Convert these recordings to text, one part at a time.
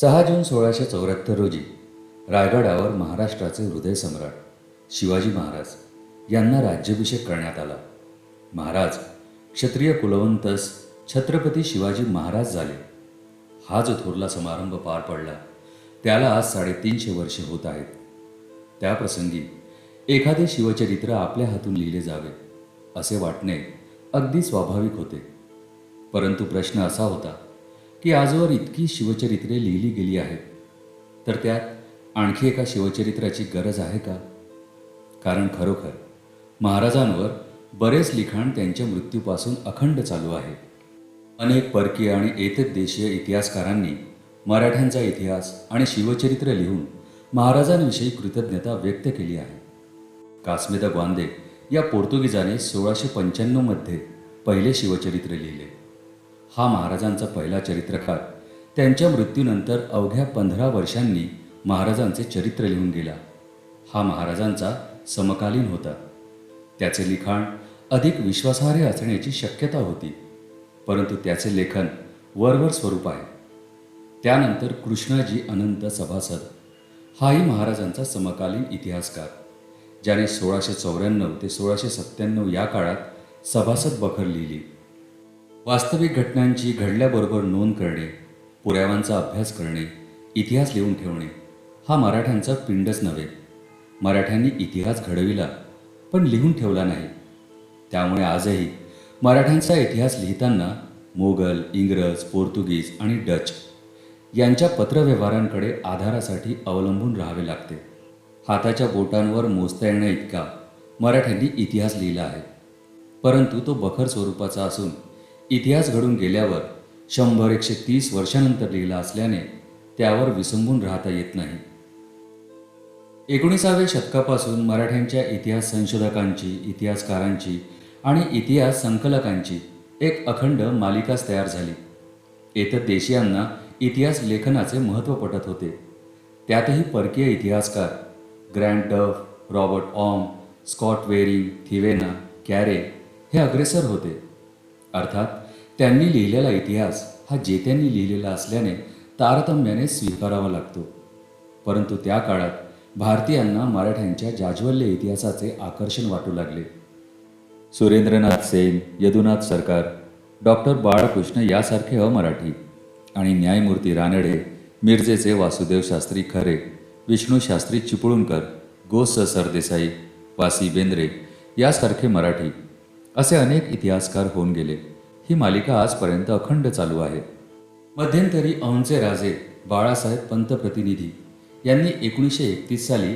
सहा जून सोळाशे चौऱ्याहत्तर रोजी रायगडावर महाराष्ट्राचे हृदय सम्राट शिवाजी महाराज यांना राज्याभिषेक करण्यात आला. महाराज क्षत्रिय कुलवंतस छत्रपती शिवाजी महाराज झाले. हा जो थोरला समारंभ पार पडला. त्याला आज साडेतीनशे वर्षे होत आहेत. त्याप्रसंगी एखादे शिवचरित्र आपल्या हातून लिहिले जावे असे वाटणे अगदी स्वाभाविक होते. परंतु प्रश्न असा होता की आजवर इतकी शिवचरित्रे लिहिली गेली आहेत. तर त्यात आणखी एका शिवचरित्राची गरज आहे का? कारण खरोखर महाराजांवर बरेच लिखाण त्यांच्या मृत्यूपासून अखंड चालू आहे. अनेक परकीय आणि एतद देशीय इतिहासकारांनी मराठ्यांचा इतिहास आणि शिवचरित्र लिहून महाराजांविषयी कृतज्ञता व्यक्त केली आहे. कास्मेदा ग्वांदे या पोर्तुगीजाने सोळाशे पंच्याण्णवमध्ये पहिले शिवचरित्र लिहिले. हा महाराजांचा पहिला चरित्रकार. त्यांच्या मृत्यूनंतर अवघ्या पंधरा वर्षांनी महाराजांचे चरित्र लिहून गेला. हा महाराजांचा समकालीन होता. त्याचे लिखाण अधिक विश्वासार्ह असण्याची शक्यता होती परंतु त्याचे लेखन वरवर स्वरूप आहे. त्यानंतर कृष्णाजी अनंत सभासद. हाही महाराजांचा समकालीन इतिहासकार ज्याने सोळाशे चौऱ्याण्णव ते सोळाशे सत्त्याण्णव या काळात सभासद बखर लिहिली. वास्तविक घटनांची घडल्याबरोबर नोंद करणे पुराव्यांचा अभ्यास करणे इतिहास लिहून ठेवणे हा मराठ्यांचा पिंडच नव्हे. मराठ्यांनी इतिहास घडविला पण लिहून ठेवला नाही. त्यामुळे आजही मराठ्यांचा इतिहास लिहिताना मोगल इंग्रज पोर्तुगीज आणि डच यांच्या पत्रव्यवहारांकडे आधारासाठी अवलंबून राहावे लागते. हाताच्या बोटांवर मोजता येण्या इतका मराठ्यांनी इतिहास लिहिला आहे. परंतु तो बखर स्वरूपाचा असून इतिहास घडून गेल्यावर शंभर एकशे तीस वर्षानंतर लिहिला असल्याने त्यावर विसंबून राहता येत नाही. एकोणीसाव्या शतकापासून मराठ्यांच्या इतिहास संशोधकांची इतिहासकारांची आणि इतिहास संकलकांची एक अखंड मालिकाच तयार झाली. येथं देशीयांना इतिहास लेखनाचे महत्त्व पटत होते. त्यातही परकीय इतिहासकार Grant Duff Robert Orme Scott Waring Thevenot Carre हे अग्रेसर होते. अर्थात त्यांनी लिहिलेला इतिहास हा जेत्यांनी लिहिलेला असल्याने तारतम्याने स्वीकारावा लागतो. परंतु त्या काळात भारतीयांना मराठ्यांच्या जाज्वल्य इतिहासाचे आकर्षण वाटू लागले. सुरेंद्रनाथ सेन यदुनाथ सरकार डॉक्टर बाळकृष्ण यासारखे अमराठी आणि न्यायमूर्ती रानडे मिरजेचे वासुदेव शास्त्री खरे विष्णू शास्त्री चिपळूणकर स सरदेसाई वासी बेंद्रे यासारखे मराठी असे अनेक इतिहासकार होऊन गेले. ही मालिका आजपर्यंत अखंड चालू आहे. मध्यंतरी औंधचे राजे बाळासाहेब पंतप्रतिनिधी यांनी एकोणीसशे एकतीस साली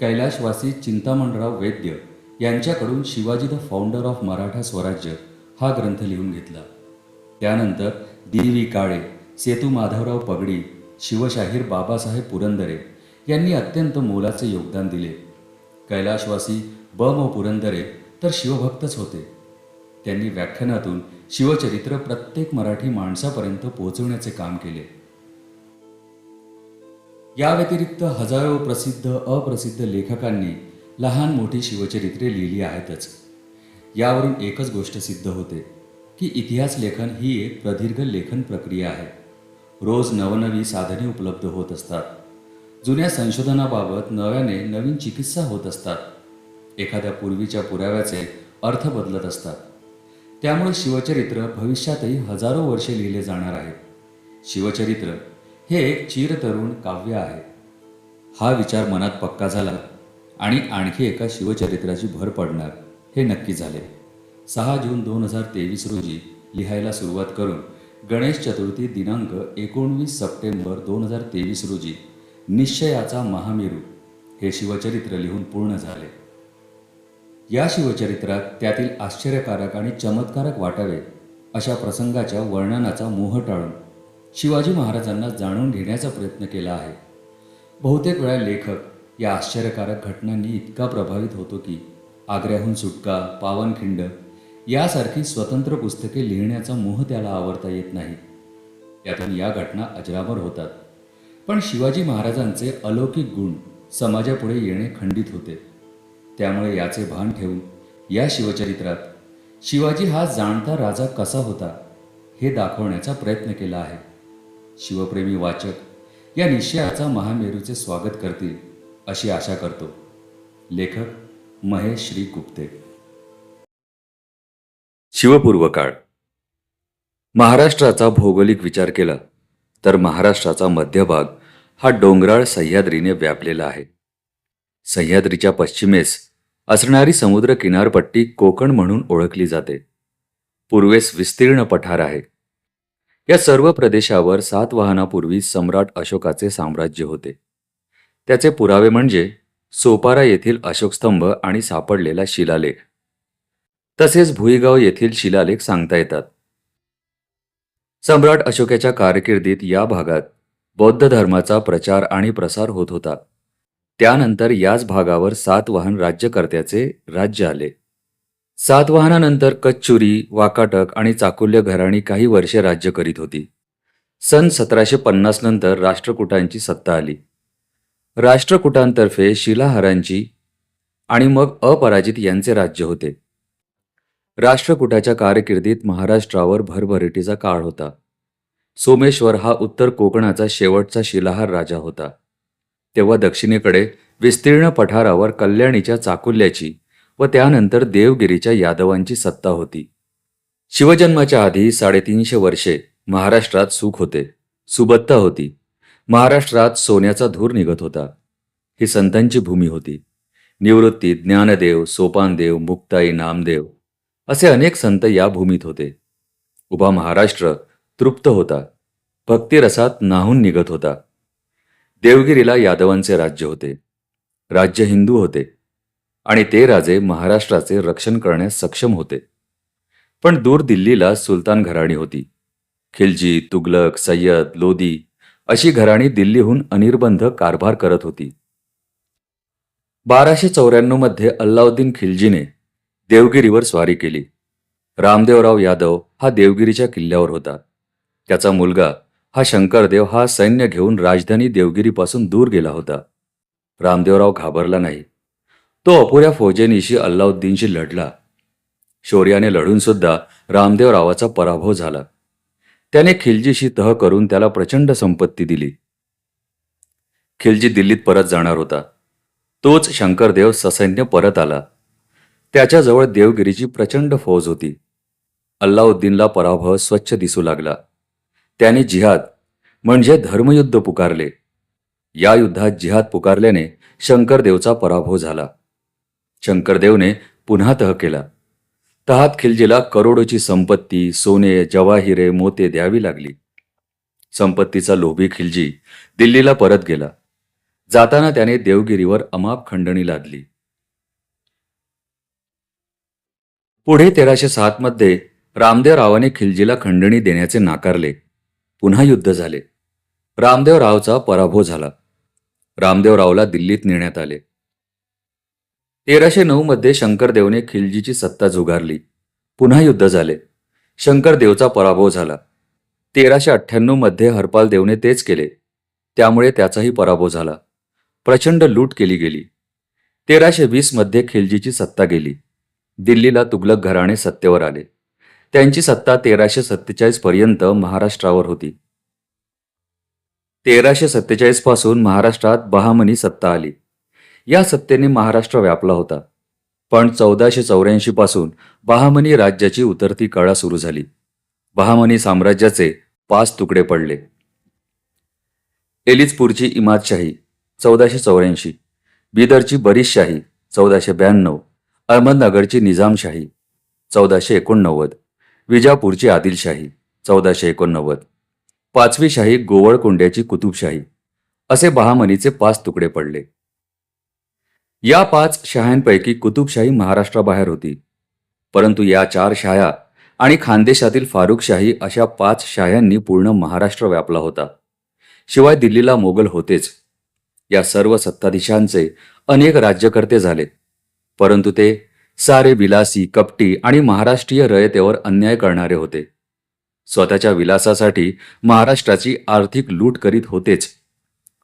कैलाशवासी चिंतामणराव वैद्य यांच्याकडून Shivaji the founder of Maratha Swarajya हा ग्रंथ लिहून घेतला. त्यानंतर दिवी व्ही काळे सेतू माधवराव पगडी शिवशाहीर बाबासाहेब पुरंदरे यांनी अत्यंत मोलाचे योगदान दिले. कैलाशवासी ब. म. पुरंदरे तर शिवभक्तच होते. त्यांनी व्याख्यानातून शिवचरित्र प्रत्येक मराठी माणसापर्यंत पोहोचवण्याचे काम केले. या व्यतिरिक्त हजारो प्रसिद्ध अप्रसिद्ध लेखकांनी लहान मोठी शिवचरित्रे लिहिली आहेतच. यावरून एकच गोष्ट सिद्ध होते की इतिहास लेखन ही एक प्रदीर्घ लेखन प्रक्रिया आहे. रोज नवनवी साधने उपलब्ध होत असतात. जुन्या संशोधनाबाबत नव्याने नवीन चिकित्सा होत असतात. एखाद्या पूर्वीच्या पुराव्याचे अर्थ बदलत असतात. त्यामुळे शिवचरित्र भविष्यातही हजारो वर्षे लिहिले जाणार आहे. शिवचरित्र हे एक चिरतरुण काव्य आहे. हा विचार मनात पक्का झाला आणि आणखी एका शिवचरित्राची भर पडणार हे नक्की झाले. सहा जून दोन हजार तेवीस रोजी लिहायला सुरुवात करून गणेश चतुर्थी दिनांक एकोणवीस सप्टेंबर दोन हजार तेवीस रोजी निश्चयाचा महामेरू हे शिवचरित्र लिहून पूर्ण झाले. या शिवचरित्रात त्यातील आश्चर्यकारक आणि चमत्कारक वाटावे अशा प्रसंगाच्या वर्णनाचा मोह टाळून शिवाजी महाराजांना जाणून घेण्याचा प्रयत्न केला आहे. बहुतेक वेळा लेखक या आश्चर्यकारक घटनांनी इतका प्रभावित होतो की आग्र्याहून सुटका पावनखिंड यासारखी स्वतंत्र पुस्तके लिहिण्याचा मोह त्याला आवडता येत नाही. यातून या घटना अजरामर होतात. पण शिवाजी महाराजांचे अलौकिक गुण समाजापुढे येणे खंडित होते. त्यामुळे याचे भान ठेवून या शिवचरित्रात शिवाजी हा जाणता राजा कसा होता हे दाखवण्याचा प्रयत्न केला आहे. शिवप्रेमी वाचक या निश्चयाचा महामेरूचे स्वागत करतील अशी आशा करतो. लेखक महेश श्री गुप्ते. शिवपूर्व काळ महाराष्ट्राचा भौगोलिक विचार केला तर महाराष्ट्राचा मध्यभाग हा डोंगराळ सह्याद्रीने व्यापलेला आहे. सह्याद्रीच्या पश्चिमेस असणारी समुद्र किनारपट्टी कोकण म्हणून ओळखली जाते. पूर्वेस विस्तीर्ण पठार आहे. या सर्व प्रदेशावर सातवाहनापूर्वी सम्राट अशोकाचे साम्राज्य होते. त्याचे पुरावे म्हणजे सोपारा येथील अशोकस्तंभ आणि सापडलेला शिलालेख. तसेच भुईगाव येथील शिलालेख सांगता येतात. सम्राट अशोकाच्या कारकिर्दीत या भागात बौद्ध धर्माचा प्रचार आणि प्रसार होत होता. त्यानंतर याच भागावर सातवाहन राज्यकर्त्याचे राज्य आले. सातवाहनानंतर कच्चुरी वाकाटक आणि चाकुल्य घराणी काही वर्षे राज्य करीत होती. सन सतराशे पन्नास नंतर राष्ट्रकूटांची सत्ता आली. राष्ट्रकूटांतर्फे शिलाहारांची आणि मग अपराजित यांचे राज्य होते. राष्ट्रकुटाच्या कारकिर्दीत महाराष्ट्रावर भरभराटीचा काळ होता. सोमेश्वर हा उत्तर कोकणाचा शेवटचा शिलाहार राजा होता. तेव्हा दक्षिणेकडे विस्तीर्ण पठारावर कल्याणीच्या चाकुल्याची व त्यानंतर देवगिरीच्या यादवांची सत्ता होती. शिवजन्माच्या आधी साडेतीनशे वर्षे महाराष्ट्रात सुख होते सुबत्ता होती. महाराष्ट्रात सोन्याचा धूर निघत होता. ही संतांची भूमी होती. निवृत्ती ज्ञानदेव सोपानदेव मुक्ताई नामदेव असे अनेक संत या भूमीत होते. उभा महाराष्ट्र तृप्त होता. भक्तिरसात नाहून निघत होता. देवगिरीला यादवांचे राज्य होते. राज्य हिंदू होते. आणि ते राजे महाराष्ट्राचे रक्षण करण्यास सक्षम होते. पण दूर दिल्लीला सुलतान घराणी होती. खिलजी तुगलक सय्यद लोदी अशी घराणी दिल्लीहून अनिर्बंध कारभार करत होती. बाराशे चौऱ्याण्णवमध्ये अल्लाउद्दीन खिलजीने देवगिरीवर स्वारी केली. रामदेवराव यादव हा देवगिरीच्या किल्ल्यावर होता. त्याचा मुलगा हा शंकरदेव हा सैन्य घेऊन राजधानी देवगिरीपासून दूर गेला होता. रामदेवराव घाबरला नाही. तो अपुऱ्या फौजेनीशी अल्लाउद्दीनशी लढला. शौर्याने लढून सुद्धा रामदेवरावाचा पराभव झाला. त्याने खिलजीशी तह करून त्याला प्रचंड संपत्ती दिली. खिलजी दिल्लीत परत जाणार होता. तोच शंकरदेव ससैन्य परत आला. त्याच्याजवळ देवगिरीची प्रचंड फौज होती. अल्लाउद्दीनला पराभव स्वच्छ दिसू लागला. त्याने जिहाद म्हणजे धर्मयुद्ध पुकारले. या युद्धात जिहाद पुकारल्याने शंकरदेवचा पराभव झाला. शंकरदेवने पुन्हा तह केला. तहात खिलजीला करोडोची संपत्ती सोने जवाहिरे मोते द्यावी लागली. संपत्तीचा लोभी खिलजी दिल्लीला परत गेला. जाताना त्याने देवगिरीवर अमाप खंडणी लादली. पुढे तेराशे सात मध्ये रामदेवरावाने खिलजीला खंडणी देण्याचे नाकारले. पुन्हा युद्ध झाले. रामदेवरावचा पराभव झाला. रामदेवरावला दिल्लीत नेण्यात आले. तेराशे नऊ मध्ये शंकरदेवने खिलजीची सत्ता झुगारली. पुन्हा युद्ध झाले. शंकरदेवचा पराभव झाला. तेराशे अठ्ठ्याण्णवमध्ये हरपालदेवने तेच केले. त्यामुळे त्याचाही पराभव झाला. प्रचंड लूट केली गेली. तेराशे वीसमध्ये खिलजीची सत्ता गेली. दिल्लीला तुगलक घराणे सत्तेवर आले. त्यांची सत्ता तेराशे सत्तेचाळीस पर्यंत महाराष्ट्रावर होती. तेराशे सत्तेचाळीसपासून महाराष्ट्रात बहामनी सत्ता आली. या सत्तेने महाराष्ट्र व्यापला होता. पण चौदाशे चौऱ्याऐंशी पासून बहामनी राज्याची उतरती कळा सुरू झाली. बहामनी साम्राज्याचे पाच तुकडे पडले. एलिजपूरची इमादशाही चौदाशे चौऱ्याऐंशी. बिदरची बरीचशाही चौदाशे ब्याण्णव. अहमदनगरची निजामशाही चौदाशे एकोणनव्वद. विजापूरची आदिलशाही चौदाशे एकोणनव्वद. पाचवी शाही गोवळकोंड्याची कुतुबशाही. असे बहामनीचे पाच तुकडे पडले. या पाच शहांपैकी कुतुबशाही महाराष्ट्राबाहेर होती. परंतु या चार शाह्या आणि खानदेशातील फारुखशाही अशा पाच शाह्यांनी पूर्ण महाराष्ट्र व्यापला होता. शिवाय दिल्लीला मोगल होतेच. या सर्व सत्ताधीशांचे अनेक राज्यकर्ते झाले. परंतु ते सारे विलासी कपटी आणि महाराष्ट्रीय रयतेवर अन्याय करणारे होते. स्वतःच्या विलासासाठी महाराष्ट्राची आर्थिक लूट करीत होतेच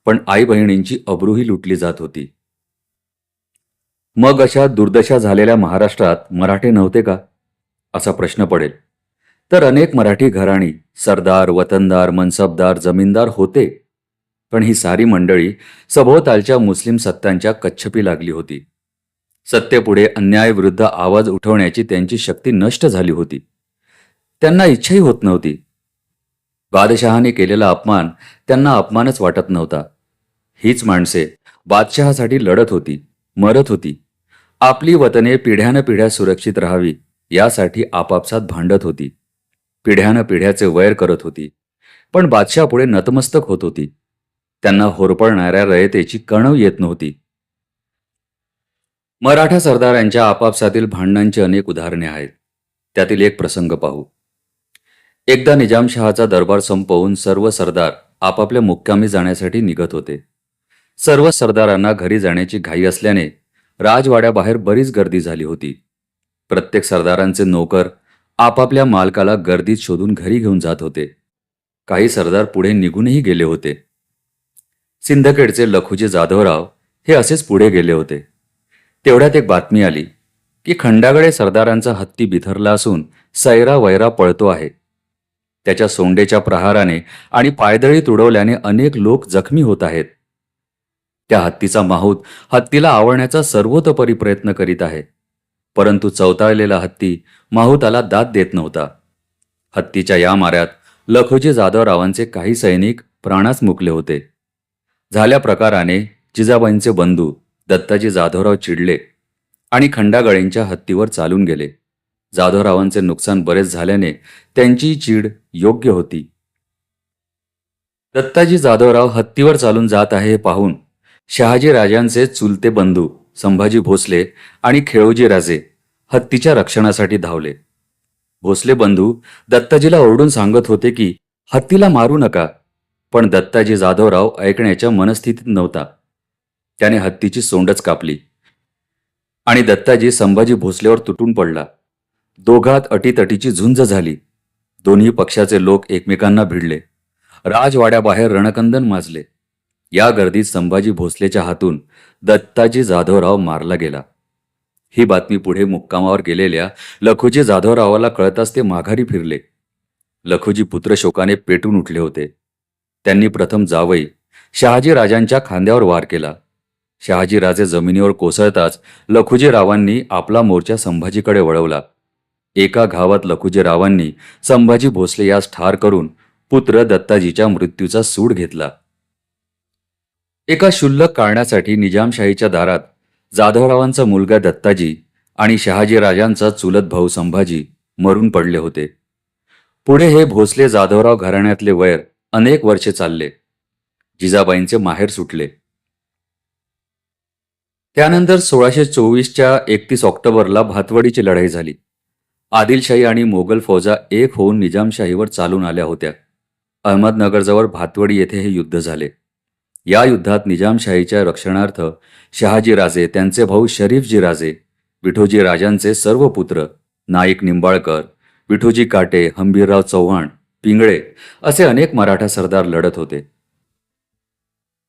पण आई बहिणींची अब्रूही लुटली जात होती. मग अशा दुर्दशा झालेल्या महाराष्ट्रात मराठे नव्हते का? असा प्रश्न पडेल. तर अनेक मराठी घराणी सरदार वतनदार मनसबदार जमीनदार होते पण ही सारी मंडळी सभोवतालच्या मुस्लिम सत्तांच्या कच्छपी लागली होती. सत्तेपुढे अन्यायविरुद्ध आवाज उठवण्याची त्यांची शक्ती नष्ट झाली होती. त्यांना इच्छाही होत नव्हती. बादशहाने केलेला अपमान त्यांना अपमानच वाटत नव्हता. हीच माणसे बादशहासाठी लढत होती मरत होती. आपली वतने पिढ्यानं पिढ्या सुरक्षित राहावी यासाठी आपापसात भांडत होती. पिढ्यानं पिढ्याचे वैर करत होती. पण बादशापुढे नतमस्तक होत होती. त्यांना होरपळणाऱ्या रयतेची कणव येत नव्हती. मराठा सरदारांच्या आपापसातील भांडणांची अनेक उदाहरणे आहेत. त्यातील एक प्रसंग पाहू. एकदा निजामशहाचा दरबार संपवून सर्व सरदार आपापल्या मुक्कामी जाण्यासाठी निघत होते. सर्व सरदारांना घरी जाण्याची घाई असल्याने राजवाड्याबाहेर बरीच गर्दी झाली होती. प्रत्येक सरदारांचे नोकर आपापल्या मालकाला गर्दीत शोधून घरी घेऊन जात होते. काही सरदार पुढे निघूनही गेले होते. सिंदखेडचे लखुजी जाधवराव हे असेच पुढे गेले होते. तेवढ्यात एक बातमी आली की खंडागडे सरदारांचा हत्ती बिथरला असून सैरा वैरा पळतो आहे. त्याच्या सोंडेच्या प्रहाराने आणि पायदळी तुडवल्याने अनेक लोक जखमी होत आहेत. त्या हत्तीचा माहूत हत्तीला आवळण्याचा सर्वतोपरी प्रयत्न करीत आहे. परंतु चवताळलेला हत्ती माहुताला दाद देत नव्हता. हत्तीच्या या माऱ्यात लखोजी जाधवरावांचे काही सैनिक प्राणास मुकले होते. झाल्या प्रकाराने जिजाबाईंचे बंधू दत्ताजी जाधवराव चिडले आणि खंडागळींच्या हत्तीवर चालून गेले. जाधवरावांचे नुकसान बरेच झाल्याने त्यांची चीड योग्य होती. दत्ताजी जाधवराव हत्तीवर चालून जात आहे हे पाहून शहाजी राजांचे चुलते बंधू संभाजी भोसले आणि खेळोजी राजे हत्तीच्या रक्षणासाठी धावले. भोसले बंधू दत्ताजीला ओरडून सांगत होते की हत्तीला मारू नका. पण दत्ताजी जाधवराव ऐकण्याच्या मनस्थितीत नव्हता. त्याने हत्तीची सोंडच कापली आणि दत्ताजी संभाजी भोसलेवर तुटून पडला. दोघात अटीतटीची झुंज झाली. दोन्ही पक्षाचे लोक एकमेकांना भिडले. राजवाड्याबाहेर रणकंदन माजले. या गर्दीत संभाजी भोसलेच्या हातून दत्ताजी जाधवराव मारला गेला. ही बातमी पुढे मुक्कामावर गेलेल्या लखुजी जाधवरावाला कळताच ते माघारी फिरले. लखुजी पुत्र शोकाने पेटून उठले होते. त्यांनी प्रथम जावई शहाजी राजांच्या खांद्यावर वार केला. शहाजी राजे जमिनीवर कोसळताच लखुजीरावांनी आपला मोर्चा संभाजीकडे वळवला. एका घावात लखुजीरावांनी संभाजी भोसले यास ठार करून पुत्र दत्ताजीच्या मृत्यूचा सूड घेतला. एका क्षुल्लक कारणासाठी निजामशाहीच्या दारात जाधवरावांचा मुलगा दत्ताजी आणि शहाजी राजांचा चुलत भाऊ संभाजी मरून पडले होते. पुढे हे भोसले जाधवराव घराण्यातले वैर अनेक वर्षे चालले. जिजाबाईंचे माहेर सुटले. त्यानंतर सोळाशे चोवीसच्या एकतीस ऑक्टोबरला भातवडीची लढाई झाली. आदिलशाही आणि मोगल फौजा एक होऊन निजामशाहीवर चालून आल्या होत्या. अहमदनगरजवळ भातवडी येथे हे युद्ध झाले. या युद्धात निजामशाहीच्या रक्षणार्थ शहाजी राजे त्यांचे भाऊ शरीफजी राजे विठोजी राजांचे सर्व पुत्र नाईक निंबाळकर विठोजी काटे हंबीरराव चव्हाण पिंगळे असे अनेक मराठा सरदार लढत होते.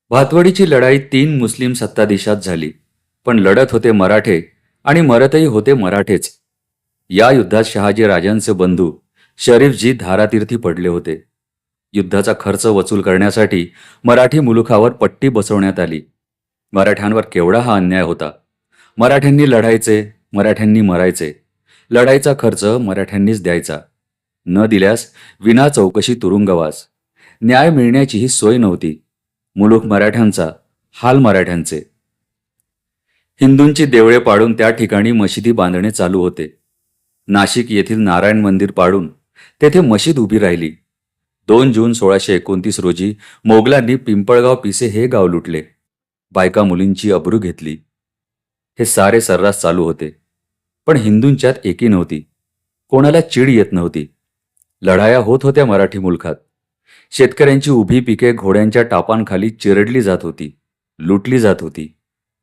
भातवडीची लढाई तीन मुस्लिम सत्ताधीशात झाली. पण लढत होते मराठे आणि मरतही होते मराठेच. या युद्धात शहाजी राजांचे बंधू शरीफजी धारातीर्थी पडले होते. युद्धाचा खर्च वसूल करण्यासाठी मराठी मुलुखावर पट्टी बसवण्यात आली. मराठ्यांवर केवढा हा अन्याय होता? मराठ्यांनी लढायचे मराठ्यांनी मरायचे. लढाईचा खर्च मराठ्यांनीच द्यायचा. न दिल्यास विना चौकशी तुरुंगवास. न्याय मिळण्याचीही सोय नव्हती. मुलुख मराठ्यांचा हाल मराठ्यांचे. हिंदूंची देवळे पाडून त्या ठिकाणी मशिदी बांधणे चालू होते. नाशिक येथील नारायण मंदिर पाडून तेथे मशीद उभी राहिली. दोन जून सोळाशे एकोणतीस रोजी मोगलांनी पिंपळगाव पिसे हे गाव लुटले. बायका मुलींची अब्रू घेतली. हे सारे सर्रास चालू होते. पण हिंदूंच्यात एकी नव्हती. कोणाला चीड येत नव्हती. लढाया होत होत्या मराठी मुलखात. शेतकऱ्यांची उभी पिके घोड्यांच्या टापांखाली चिरडली जात होती. लुटली जात होती.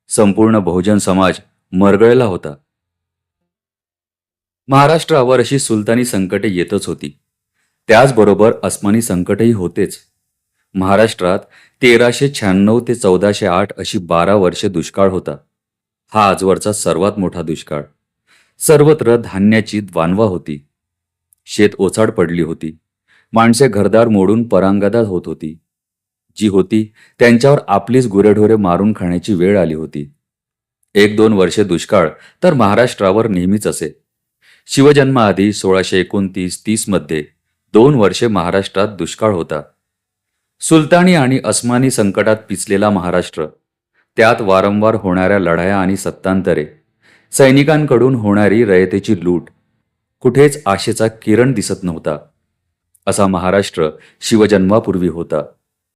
संपूर्ण बहुजन समाज मरगळला होता. महाराष्ट्रावर अशी सुलतानी संकटे येतच होती. त्याचबरोबर अस्मानी संकटही होतेच. महाराष्ट्रात तेराशे शहाण्णव ते चौदाशे आठ अशी बारा वर्षे दुष्काळ होता. हा आजवरचा सर्वात मोठा दुष्काळ. सर्वत्र धान्याची वानवा होती. शेत ओसाड पडली होती. माणसे घरदार मोडून परांगदा होत होती. जी होती त्यांच्यावर आपलीच गुरेढोरे मारून खाण्याची वेळ आली होती. एक दोन वर्षे दुष्काळ तर महाराष्ट्रावर नेहमीच असे. शिवजन्माआधी सोळाशे एकोणतीस तीसमध्ये दोन वर्षे महाराष्ट्रात दुष्काळ होता. सुलतानी आणि अस्मानी संकटात पिचलेला महाराष्ट्र त्यात वारंवार होणाऱ्या लढाया आणि सत्तांतरे सैनिकांकडून होणारी रयतेची लूट कुठेच आशेचा किरण दिसत नव्हता. असा महाराष्ट्र शिवजन्मापूर्वी होता.